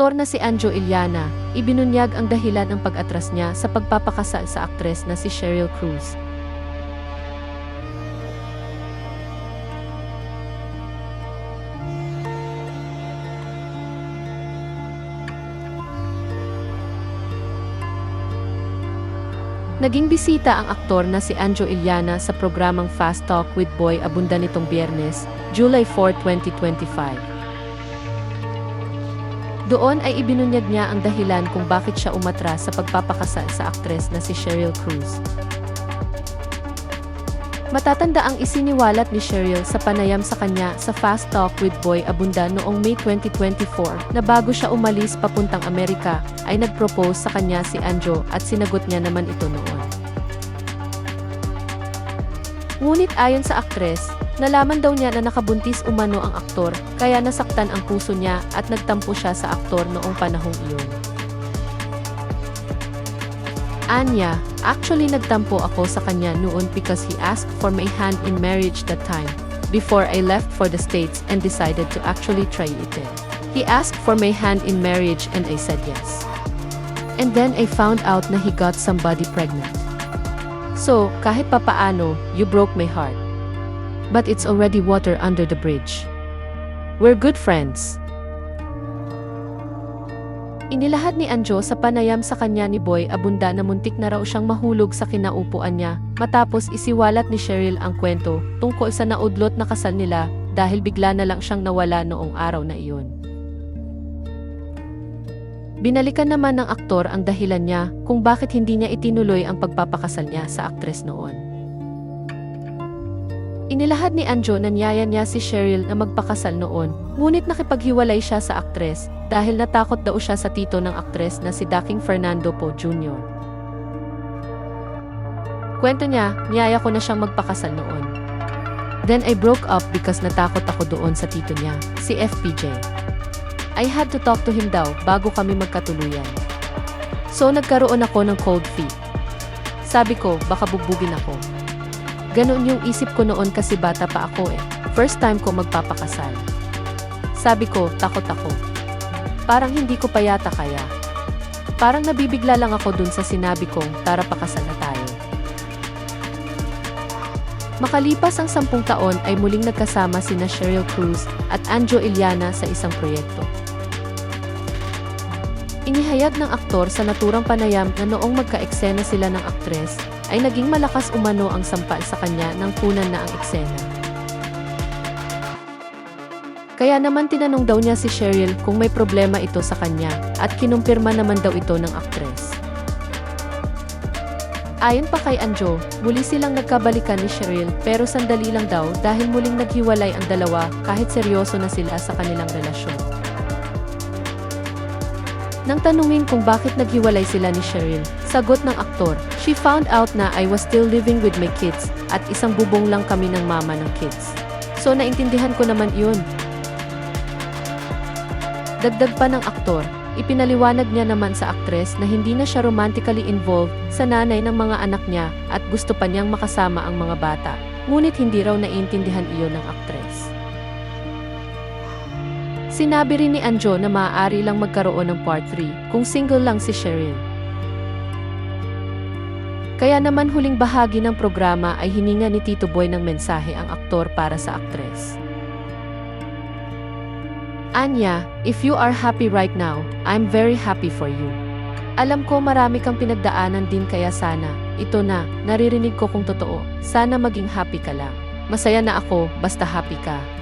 aktor na si Anjo Iliana, ibinunyag ang dahilan ng pag-atras niya sa pagpapakasal sa aktres na si Cheryl Cruz. Naging bisita ang aktor na si Anjo Iliana sa programang Fast Talk with Boy Abunda nitong biyernes, July 4, 2025. Doon ay ibinunyag niya ang dahilan kung bakit siya umatras sa pagpapakasal sa aktres na si Cheryl Cruz. Matatanda ang isiniwalat ni Cheryl sa panayam sa kanya sa Fast Talk with Boy Abunda noong May 2024 na bago siya umalis papuntang Amerika ay nag-propose sa kanya si Anjo at sinagot niya naman ito noon. Ngunit ayon sa aktres, nalaman daw niya na nakabuntis umano ang aktor kaya nasaktan ang puso niya at nagtampo siya sa aktor noong panahong iyon. Anya, actually nagtampo ako sa kanya noon because he asked for my hand in marriage that time, before I left for the States and decided to actually try it in. He asked for my hand in marriage and I said yes. And then I found out na he got somebody pregnant. So, kahit papaano, you broke my heart. But it's already water under the bridge. We're good friends. Inilahad ni Anjo sa panayam sa kanya ni Boy Abunda na muntik na raw siyang mahulog sa kinaupuan niya matapos isiwalat ni Cheryl ang kwento tungkol sa naudlot na kasal nila dahil bigla na lang siyang nawala noong araw na iyon. Binalikan naman ng aktor ang dahilan niya kung bakit hindi niya itinuloy ang pagpapakasal niya sa aktres noon. Inilahad ni Anjo na niyaya niya si Cheryl na magpakasal noon, ngunit nakipaghiwalay siya sa aktres dahil natakot daw siya sa tito ng aktres na si Daking Fernando Po Jr. Kwento niya, niyaya ko na siyang magpakasal noon. Then I broke up because natakot ako doon sa tito niya, si FPJ. I had to talk to him daw bago kami magkatuluyan. So nagkaroon ako ng cold feet. Sabi ko, baka bugbugin ako. Ganon yung isip ko noon kasi bata pa ako eh. First time ko magpapakasal. Sabi ko, takot ako. Parang hindi ko pa yata kaya. Parang nabibigla lang ako dun sa sinabi kong, tara pakasal na tayo. Makalipas ang sampung taon ay muling nagkasama sina Cheryl Cruz at Anjo Iliana sa isang proyekto. Inihayag ng aktor sa naturang panayam na noong magka-eksena sila ng aktres, ay naging malakas umano ang sampal sa kanya ng kunan na ang eksena. Kaya naman tinanong daw niya si Cheryl kung may problema ito sa kanya at kinumpirma naman daw ito ng aktres. Ayon pa kay Anjo, muli silang nagkabalikan ni Cheryl pero sandali lang daw dahil muling naghiwalay ang dalawa kahit seryoso na sila sa kanilang relasyon. Nang tanungin kung bakit naghiwalay sila ni Cheryl, sagot ng aktor, She found out na I was still living with my kids at isang bubong lang kami ng mama ng kids. So naintindihan ko naman yun. Dagdag pa ng aktor, ipinaliwanag niya naman sa aktres na hindi na siya romantically involved sa nanay ng mga anak niya at gusto pa niyang makasama ang mga bata. Ngunit hindi raw naiintindihan iyon ng aktres. Sinabi rin ni Anjo na maaari lang magkaroon ng part 3 kung single lang si Cheryl. Kaya naman huling bahagi ng programa ay hininga ni Tito Boy ng mensahe ang aktor para sa aktres. Anya, if you are happy right now, I'm very happy for you. Alam ko marami kang pinagdaanan din kaya sana, ito na, naririnig ko kung totoo, sana maging happy ka lang. Masaya na ako, basta happy ka.